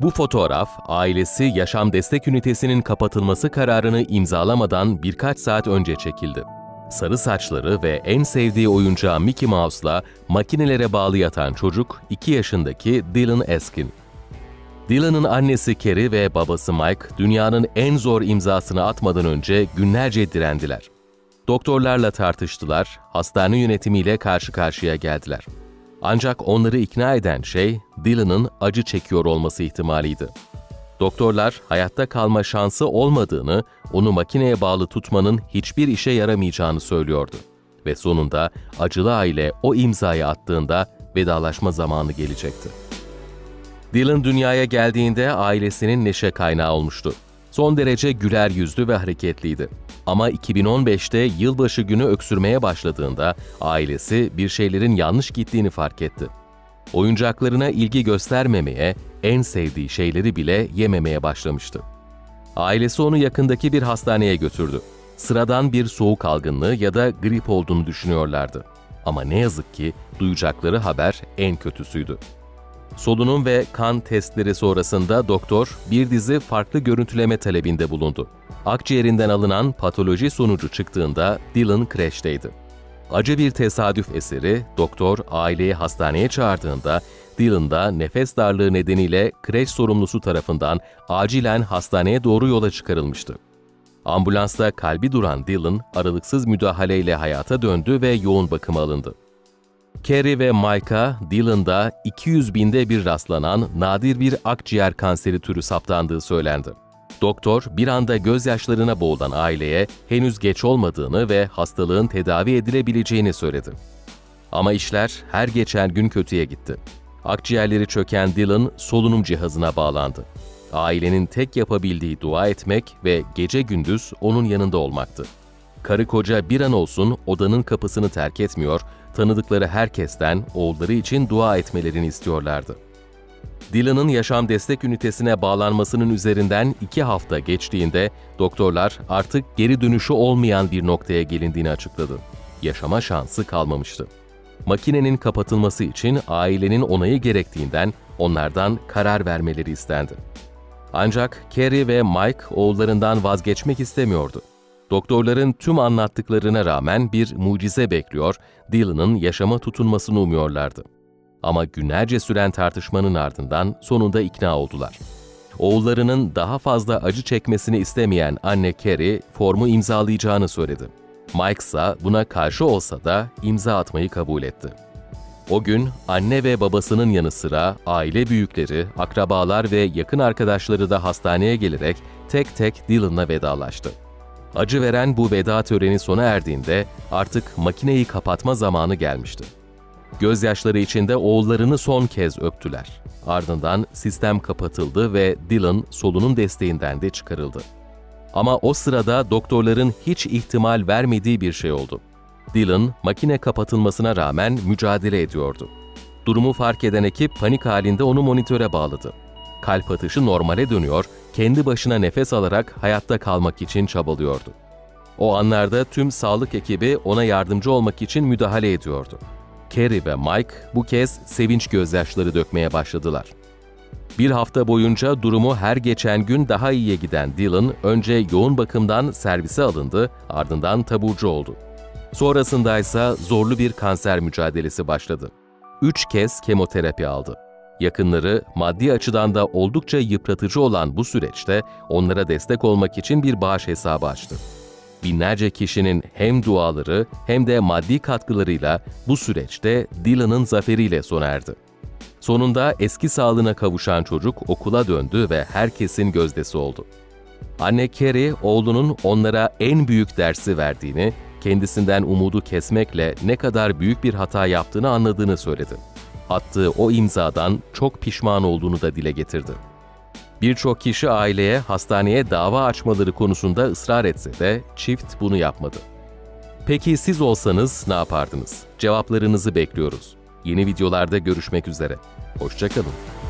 Bu fotoğraf, ailesi yaşam destek ünitesinin kapatılması kararını imzalamadan birkaç saat önce çekildi. Sarı saçları ve en sevdiği oyuncağı Mickey Mouse'la makinelere bağlı yatan çocuk 2 yaşındaki Dylan Eskin. Dylan'ın annesi Carrie ve babası Mike dünyanın en zor imzasını atmadan önce günlerce direndiler. Doktorlarla tartıştılar, hastane yönetimiyle karşı karşıya geldiler. Ancak onları ikna eden şey Dylan'ın acı çekiyor olması ihtimaliydi. Doktorlar hayatta kalma şansı olmadığını, onu makineye bağlı tutmanın hiçbir işe yaramayacağını söylüyordu. Ve sonunda acılı aile o imzayı attığında vedalaşma zamanı gelecekti. Dylan dünyaya geldiğinde ailesinin neşe kaynağı olmuştu. Son derece güler yüzlü ve hareketliydi. Ama 2015'te yılbaşı günü öksürmeye başladığında ailesi bir şeylerin yanlış gittiğini fark etti. Oyuncaklarına ilgi göstermemeye, en sevdiği şeyleri bile yememeye başlamıştı. Ailesi onu yakındaki bir hastaneye götürdü. Sıradan bir soğuk algınlığı ya da grip olduğunu düşünüyorlardı. Ama ne yazık ki duyacakları haber en kötüsüydü. Solunum ve kan testleri sonrasında doktor bir dizi farklı görüntüleme talebinde bulundu. Akciğerinden alınan patoloji sonucu çıktığında Dylan kreşteydi. Acı bir tesadüf eseri doktor aileyi hastaneye çağırdığında Dylan'da nefes darlığı nedeniyle kreş sorumlusu tarafından acilen hastaneye doğru yola çıkarılmıştı. Ambulansta kalbi duran Dylan aralıksız müdahaleyle hayata döndü ve yoğun bakıma alındı. Carrie ve Mike'a Dylan'da 200 binde bir rastlanan nadir bir akciğer kanseri türü saptandığı söylendi. Doktor bir anda gözyaşlarına boğulan aileye henüz geç olmadığını ve hastalığın tedavi edilebileceğini söyledi. Ama işler her geçen gün kötüye gitti. Akciğerleri çöken Dylan solunum cihazına bağlandı. Ailenin tek yapabildiği dua etmek ve gece gündüz onun yanında olmaktı. Karı koca bir an olsun odanın kapısını terk etmiyor, tanıdıkları herkesten oğulları için dua etmelerini istiyorlardı. Dylan'ın yaşam destek ünitesine bağlanmasının üzerinden iki hafta geçtiğinde doktorlar artık geri dönüşü olmayan bir noktaya gelindiğini açıkladı. Yaşama şansı kalmamıştı. Makinenin kapatılması için ailenin onayı gerektiğinden onlardan karar vermeleri istendi. Ancak Carrie ve Mike oğullarından vazgeçmek istemiyordu. Doktorların tüm anlattıklarına rağmen bir mucize bekliyor, Dylan'ın yaşama tutunmasını umuyorlardı. Ama günlerce süren tartışmanın ardından sonunda ikna oldular. Oğullarının daha fazla acı çekmesini istemeyen anne Carrie formu imzalayacağını söyledi. Mike ise buna karşı olsa da imza atmayı kabul etti. O gün anne ve babasının yanı sıra aile büyükleri, akrabalar ve yakın arkadaşları da hastaneye gelerek tek tek Dylan'la vedalaştı. Acı veren bu veda töreni sona erdiğinde artık makineyi kapatma zamanı gelmişti. Gözyaşları içinde oğullarını son kez öptüler. Ardından sistem kapatıldı ve Dylan solunum desteğinden de çıkarıldı. Ama o sırada doktorların hiç ihtimal vermediği bir şey oldu. Dylan, makine kapatılmasına rağmen mücadele ediyordu. Durumu fark eden ekip panik halinde onu monitöre bağladı. Kalp atışı normale dönüyor, kendi başına nefes alarak hayatta kalmak için çabalıyordu. O anlarda tüm sağlık ekibi ona yardımcı olmak için müdahale ediyordu. Carrie ve Mike bu kez sevinç gözyaşları dökmeye başladılar. Bir hafta boyunca durumu her geçen gün daha iyiye giden Dylan önce yoğun bakımdan servise alındı, ardından taburcu oldu. Sonrasında ise zorlu bir kanser mücadelesi başladı. Üç kez kemoterapi aldı. Yakınları maddi açıdan da oldukça yıpratıcı olan bu süreçte onlara destek olmak için bir bağış hesabı açtı. Binlerce kişinin hem duaları hem de maddi katkılarıyla bu süreçte Dylan'ın zaferiyle sona erdi. Sonunda eski sağlığına kavuşan çocuk okula döndü ve herkesin gözdesi oldu. Anne Carrie, oğlunun onlara en büyük dersi verdiğini, kendisinden umudu kesmekle ne kadar büyük bir hata yaptığını anladığını söyledi. Attığı o imzadan çok pişman olduğunu da dile getirdi. Birçok kişi aileye hastaneye dava açmaları konusunda ısrar etse de çift bunu yapmadı. Peki siz olsanız ne yapardınız? Cevaplarınızı bekliyoruz. Yeni videolarda görüşmek üzere. Hoşçakalın.